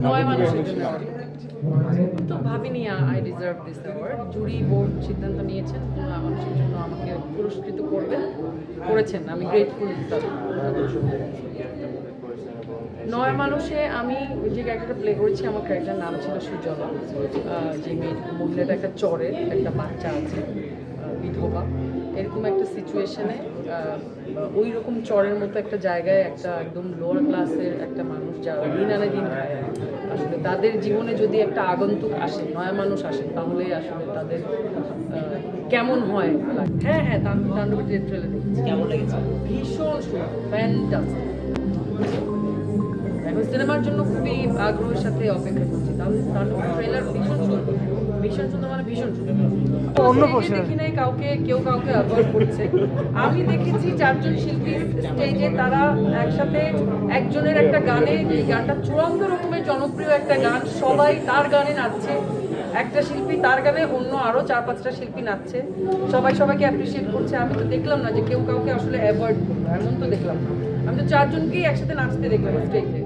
নয় মানুষের জন্য তো ভাবিনি I deserve this award jury board সিদ্ধান্ত নিয়েছেন নয় মানুষের জন্য আমাকে পুরস্কৃত করবেন করেছেন আমি গ্রেটফুল নয় মানুষে আমি যে ক্যারেক্টারটা প্লে করেছি আমার ক্যারেক্টার নাম ছিল সুজলা আহ, যে মেয়ে মহিলাটা একটা চরের একটা বাচ্চা আছে। বিধবা এরকম একটা সিচুয়েশনে ওই রকম চরের মতো একটা জায়গায় একটা একদম লোয়ার ক্লাসের একটা মানুষ যারা দিন আনে দিন খায়। আসলে তাদের জীবনে যদি একটা আগন্তুক আসে নয়া মানুষ আসে তাহলে আসলে তাদের কেমন হয়? হ্যাঁ হ্যাঁ তাণ্ডবের ট্রেলার দেখেছি। কেমন লেগেছে? ভীষণ সুন্দর ফ্যান্টাস্টিক এখন সিনেমার জন্য খুবই আগ্রহের সাথে অপেক্ষা করছি। তাহলে তার ট্রেলার ভীষণ সুন্দর। ভীষণ সুন্দর মানে ভীষণ সুন্দর। অন্য প্রশ্ন। দেখি নাই কাউকে কেউ কাউকে অ্যাভয়েড করছে। আমি দেখেছি চারজন শিল্পী স্টেজে তারা একসাথে একজনের একটা গানে যে গানটা চূড়ান্ত রকমের জনপ্রিয় একটা গান সবাই তার গানে নাচছে। একটা শিল্পী তার গানে অন্য আরও চার পাঁচটা শিল্পী নাচছে। সবাই সবাইকে অ্যাপ্রিসিয়েট করছে। আমি তো দেখলাম না যে কেউ কাউকে আসলে অ্যাভয়েড করল। এমন তো দেখলাম না। আমি তো চারজনকেই একসাথে নাচতে দেখলাম স্টেজে